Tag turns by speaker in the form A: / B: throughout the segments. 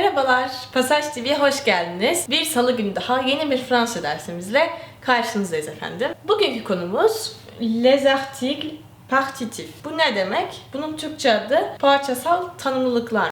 A: Merhabalar, Pasaj TV'ye hoş geldiniz. Bir salı günü daha yeni bir Fransa dersimizle karşınızdayız efendim. Bugünkü konumuz Les articles partitifs. Bu ne demek? Bunun Türkçe adı parçasal tanımlılıklar.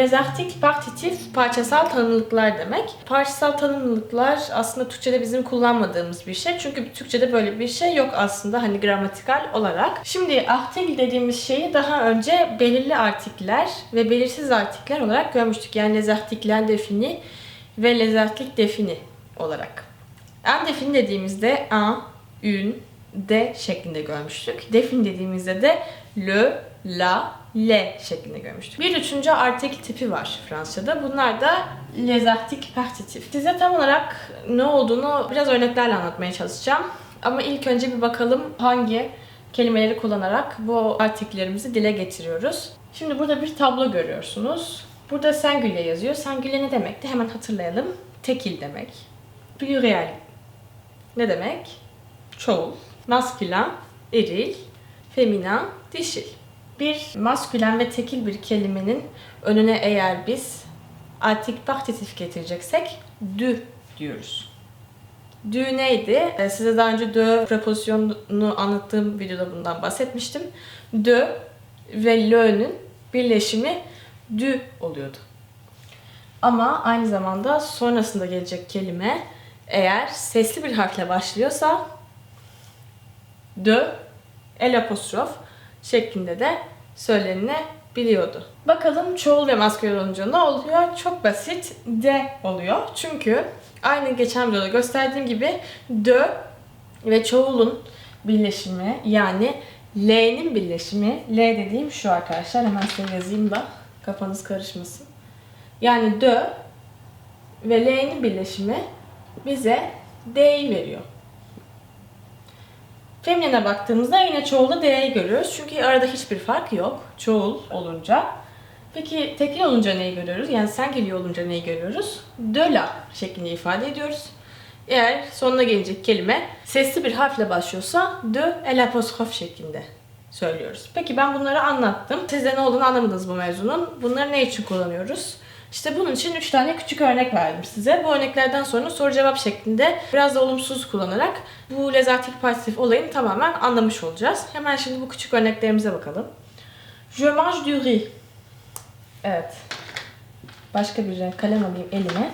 A: Les articles partitifs parçasal tanımlıklar demek. Parçasal tanımlıklar aslında Türkçe'de bizim kullanmadığımız bir şey. Çünkü Türkçe'de böyle bir şey yok aslında hani gramatikal olarak. Şimdi artikel dediğimiz şeyi daha önce belirli artikler ve belirsiz artikler olarak görmüştük. Yani les articles defini ve articles defini olarak. En defini dediğimizde un, une, de şeklinde görmüştük. Defin dediğimizde de le, la, le şeklinde görmüştük. Bir üçüncü artikel tipi var Fransızca'da. Bunlar da les articles partitifs. Size tam olarak ne olduğunu biraz örneklerle anlatmaya çalışacağım. Ama ilk önce bir bakalım hangi kelimeleri kullanarak bu artiklerimizi dile getiriyoruz. Şimdi burada bir tablo görüyorsunuz. Burada singulier yazıyor. Singulier ne demekti? Hemen hatırlayalım. Tekil demek. Pluriel ne demek? Çoğul. Maskülen, eril, feminen, dişil. Bir maskülen ve tekil bir kelimenin önüne eğer biz artik partitif getireceksek dü diyoruz. Dü neydi? Ee, Size daha önce dö prepozisyonunu anlattığım videoda bundan bahsetmiştim. Dö ve lö'nün birleşimi dü oluyordu. Ama aynı zamanda sonrasında gelecek kelime eğer sesli bir harfle başlıyorsa de, el apostrof şeklinde de söylenebiliyordu. Bakalım çoğul ve maskülen olunca ne oluyor? Çok basit de oluyor. Çünkü aynı geçen videoda gösterdiğim gibi de ve çoğulun birleşimi yani L'nin birleşimi, L dediğim şu arkadaşlar hemen size yazayım da kafanız karışmasın. Yani de ve L'nin birleşimi bize D'yi veriyor. Feminin'e baktığımızda yine çoğulda D'yi görüyoruz. Çünkü arada hiçbir fark yok çoğul olunca. Peki tekil olunca neyi görüyoruz? Yani singulier olunca neyi görüyoruz? De la şeklinde ifade ediyoruz. Eğer sonuna gelecek kelime sesli bir harfle başlıyorsa de el apostrof şeklinde söylüyoruz. Peki ben bunları anlattım. Siz de ne olduğunu anlamadınız bu mevzunun. Bunları ne için kullanıyoruz? İşte bunun için 3 tane küçük örnek verdim size. Bu örneklerden sonra soru cevap şeklinde biraz da olumsuz kullanarak bu lezatik pasitif olayını tamamen anlamış olacağız. Hemen şimdi bu küçük örneklerimize bakalım. Je mange du riz. Evet. Başka bir renk kalem alayım elime.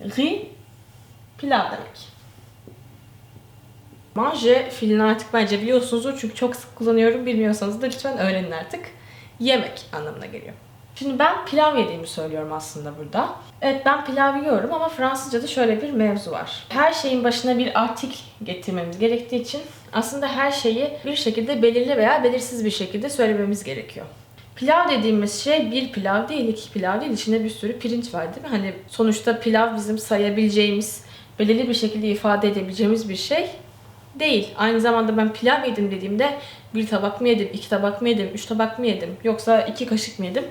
A: Riz, pilav demek. Manger fiilini artık bence biliyorsunuzdur çünkü çok sık kullanıyorum. Bilmiyorsanız da lütfen öğrenin artık. Yemek anlamına geliyor. Şimdi ben pilav yediğimi söylüyorum aslında burada. Evet ben pilav yiyorum ama Fransızca'da şöyle bir mevzu var. Her şeyin başına bir artik getirmemiz gerektiği için aslında her şeyi bir şekilde belirli veya belirsiz bir şekilde söylememiz gerekiyor. Pilav dediğimiz şey bir pilav değil, iki pilav değil. İçinde bir sürü pirinç var değil mi? Hani sonuçta pilav bizim sayabileceğimiz, belirli bir şekilde ifade edebileceğimiz bir şey değil. Aynı zamanda ben pilav yedim dediğimde bir tabak mı yedim, iki tabak mı yedim, üç tabak mı yedim, yoksa iki kaşık mı yedim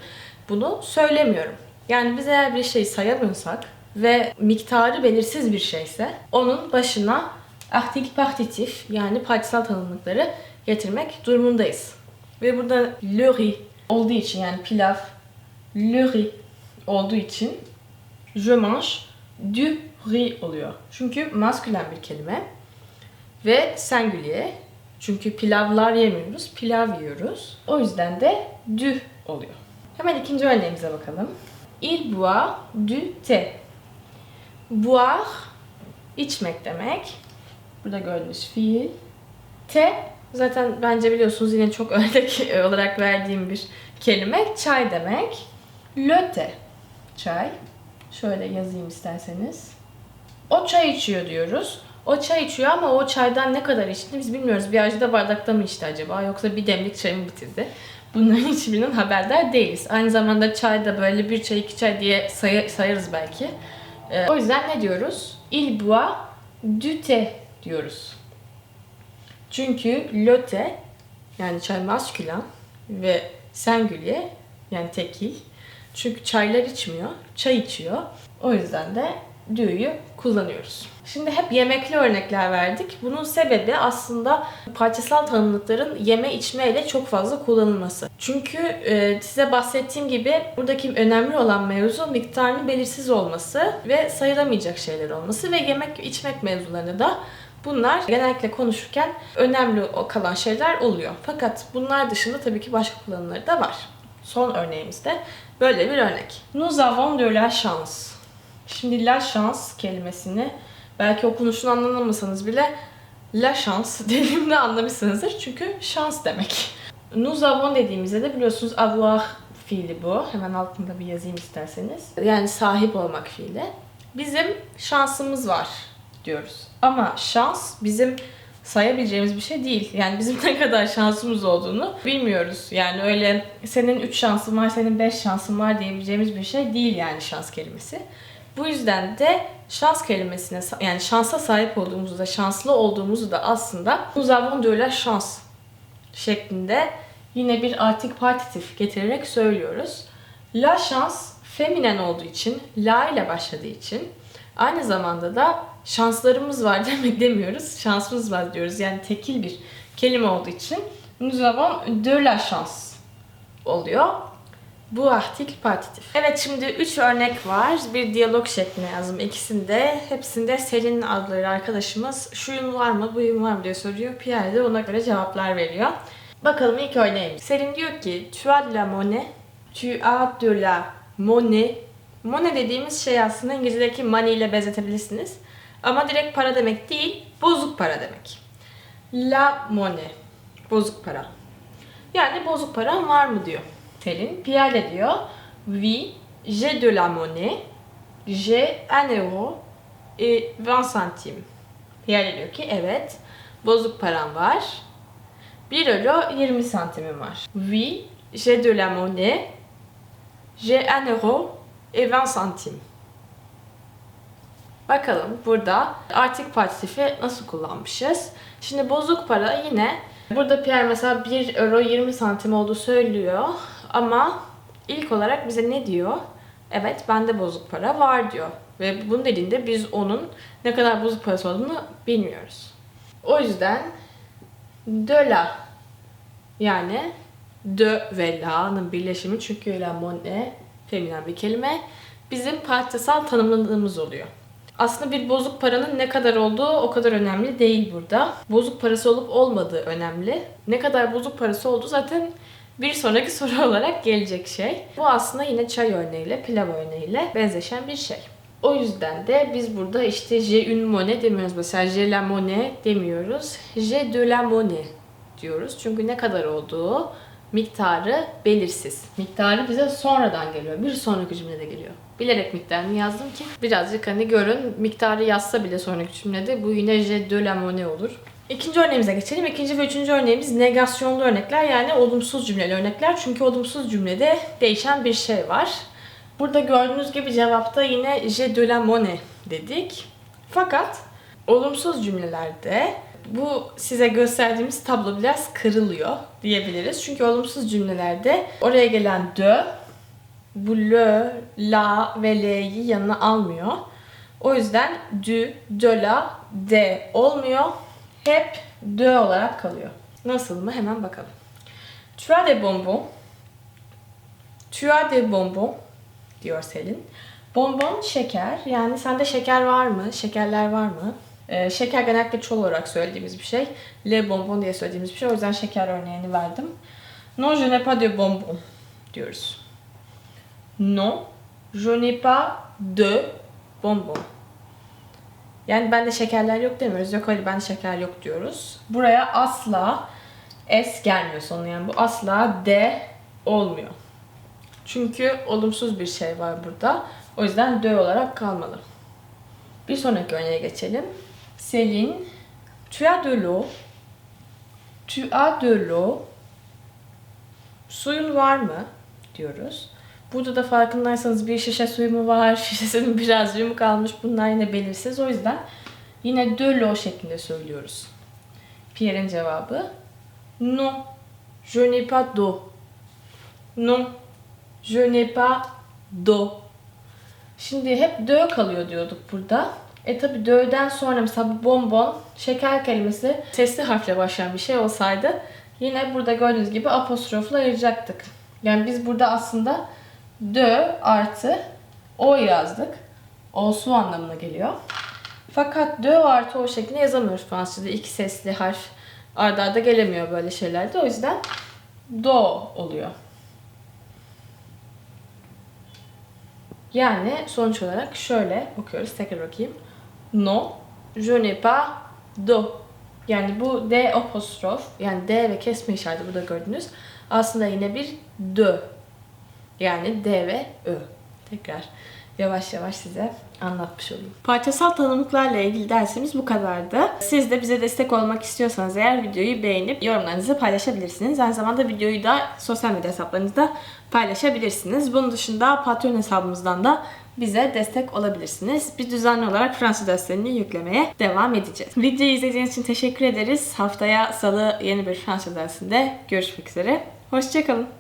A: bunu söylemiyorum. Yani biz eğer bir şey sayamıyorsak ve miktarı belirsiz bir şeyse onun başına artik partitif yani parçasal tanımlıkları getirmek durumundayız. Ve burada le riz olduğu için yani pilav le riz olduğu için je mange du riz oluyor. Çünkü maskülen bir kelime ve singulier. Çünkü pilavlar yemiyoruz, pilav yiyoruz. O yüzden de du oluyor. Hemen ikinci örneğimize bakalım. Il boit du thé. Boire, içmek demek. Burada gördüğünüz fiil. Te, zaten bence biliyorsunuz yine çok örnek olarak verdiğim bir kelime. Çay demek. Le thé, çay. Şöyle yazayım isterseniz. O çay içiyor diyoruz. O çay içiyor ama o çaydan ne kadar içti biz bilmiyoruz. Bir acıda bardakta mı içti acaba yoksa bir demlik çay mı bitirdi? Bunların hiçbirinden haberdar değiliz. Aynı zamanda çay da böyle bir çay iki çay diye say- sayarız belki. Ee, o yüzden ne diyoruz? Il boit du thé diyoruz. Çünkü thé yani çay maskülen ve singulier Yani tekil. Çünkü çaylar içmiyor. Çay içiyor. O yüzden de du'yu kullanıyoruz. Şimdi hep yemekli örnekler verdik. Bunun sebebi aslında parçasal tanımlıkların yeme içme ile çok fazla kullanılması. Çünkü e, size bahsettiğim gibi buradaki önemli olan mevzu miktarının belirsiz olması ve sayılamayacak şeyler olması ve yemek içmek mevzularında da Bunlar genellikle konuşurken önemli kalan şeyler oluyor. Fakat bunlar dışında tabii ki başka kullanımları da var. Son örneğimizde böyle bir örnek. Nous avons de la chance. Şimdi la chance kelimesini belki okunuşunu anlamasanız bile la chance dediğimde anlamışsınızdır. Çünkü şans demek. Nous avons dediğimizde de biliyorsunuz avoir fiili bu. Hemen altında bir yazayım isterseniz. Yani sahip olmak fiili. Bizim şansımız var diyoruz. Ama şans bizim sayabileceğimiz bir şey değil. Yani bizim ne kadar şansımız olduğunu bilmiyoruz. Yani öyle senin 3 şansın var, senin 5 şansın var diyebileceğimiz bir şey değil yani şans kelimesi. Bu yüzden de şans kelimesine yani şansa sahip olduğumuzu da şanslı olduğumuzu da aslında nous avons de la chance şeklinde yine bir artik partitif getirerek söylüyoruz. La chance feminen olduğu için, la ile başladığı için aynı zamanda da şanslarımız var demek demiyoruz. Şansımız var diyoruz. Yani tekil bir kelime olduğu için nous avons de la chance oluyor. Bu artikl partitif. Evet şimdi üç örnek var. Bir diyalog şeklinde yazdım. İkisinde, hepsinde Selin adlı arkadaşımız şuyun var mı, buyun var mı diye soruyor. Pierre de ona göre cevaplar veriyor. Bakalım ilk örneğimiz. Selin diyor ki, tu as de la monnaie, tu as de la monnaie. Monnaie dediğimiz şey aslında İngilizce'deki money ile benzetebilirsiniz. Ama direkt para demek değil, bozuk para demek. La monnaie, bozuk para. Yani bozuk paran var mı diyor. Selin. Pierre diyor, oui, j'ai de la monnaie, j'ai un euro et 20 centimes. Pierre diyor ki evet, bozuk param var. 1 euro 20 santimim var. Oui, j'ai de la monnaie, j'ai un euro et 20 centimes. Bakalım burada artik partisifi nasıl kullanmışız. Şimdi bozuk para yine burada Pierre mesela 1 euro 20 santim olduğu söylüyor ama ilk olarak bize ne diyor? Evet bende bozuk para var diyor. Ve bunun dediğinde biz onun ne kadar bozuk parası olduğunu bilmiyoruz. O yüzden de la yani de ve la'nın birleşimi çünkü la monnaie feminen bir kelime bizim parçasal tanımladığımız oluyor. Aslında bir bozuk paranın ne kadar olduğu o kadar önemli değil burada. Bozuk parası olup olmadığı önemli. Ne kadar bozuk parası olduğu zaten bir sonraki soru olarak gelecek şey. Bu aslında yine çay örneğiyle, pilav örneğiyle benzeşen bir şey. O yüzden de biz burada işte j'ai une monnaie demiyoruz. Mesela j'ai la monnaie demiyoruz. J'ai de la monnaie diyoruz. Çünkü ne kadar olduğu miktarı belirsiz. Miktarı bize sonradan geliyor. Bir sonraki cümlede geliyor. Bilerek miktarını yazdım ki birazcık hani görün miktarı yazsa bile sonraki cümlede bu yine j'ai de la monnaie olur. İkinci örneğimize geçelim. İkinci ve üçüncü örneğimiz negasyonlu örnekler yani olumsuz cümleli örnekler. Çünkü olumsuz cümlede değişen bir şey var. Burada gördüğünüz gibi cevapta yine j'ai de la monnaie dedik. Fakat olumsuz cümlelerde bu size gösterdiğimiz tablo biraz kırılıyor diyebiliriz. Çünkü olumsuz cümlelerde oraya gelen de bu le, la ve l'yi yanına almıyor. O yüzden du, de la, de olmuyor. Hep de olarak kalıyor. Nasıl mı? Hemen bakalım. Tu as des bonbons. Tu as des bonbons diyor Selin. Bonbon şeker. Yani sende şeker var mı? Şekerler var mı? Ee, şeker genellikle çoğul olarak söylediğimiz bir şey. Le bonbon diye söylediğimiz bir şey. O yüzden şeker örneğini verdim. Non, je n'ai pas de bonbon diyoruz. Non, je n'ai pas de bonbon. Yani bende şekerler yok demiyoruz. Yok hayır bende şeker yok diyoruz. Buraya asla S gelmiyor sonuna. Yani bu asla D olmuyor. Çünkü olumsuz bir şey var burada. O yüzden de olarak kalmalı. Bir sonraki örneğe geçelim. Selin, tu as de l'eau. Tu as de l'eau. Suyun var mı? diyoruz. Burada da farkındaysanız bir şişe suyu mu var, şişesinin biraz mu kalmış. Bunlar yine belirsiz. O yüzden yine l'eau şeklinde söylüyoruz. Pierre'in cevabı non, je n'ai pas d'eau. Non, Je n'ai pas d'eau. Şimdi hep dö kalıyor diyorduk burada. E tabi dö'den sonra mesela bu bonbon şeker kelimesi sesli harfle başlayan bir şey olsaydı yine burada gördüğünüz gibi apostrofla ayıracaktık. Yani biz burada aslında dö artı o yazdık. O su anlamına geliyor. Fakat dö artı o şeklinde yazamıyoruz Fransızca'da. İki sesli harf arda arda gelemiyor böyle şeylerde. O yüzden do oluyor. Yani sonuç olarak şöyle okuyoruz. Tekrar bakayım. Non, je n'ai pas d'eau. Yani bu D apostrof yani D ve kesme işareti burada gördünüz. Aslında yine bir dö. Yani D ve Ö. Tekrar yavaş yavaş size anlatmış olayım. Parçasal tanımlıklarla ilgili dersimiz bu kadardı. Siz de bize destek olmak istiyorsanız eğer videoyu beğenip yorumlarınızı paylaşabilirsiniz. Aynı zamanda videoyu da sosyal medya hesaplarınızda paylaşabilirsiniz. Bunun dışında Patreon hesabımızdan da bize destek olabilirsiniz. Biz düzenli olarak Fransız derslerini yüklemeye devam edeceğiz. Videoyu izlediğiniz için teşekkür ederiz. Haftaya salı yeni bir Fransız dersinde görüşmek üzere. Hoşçakalın.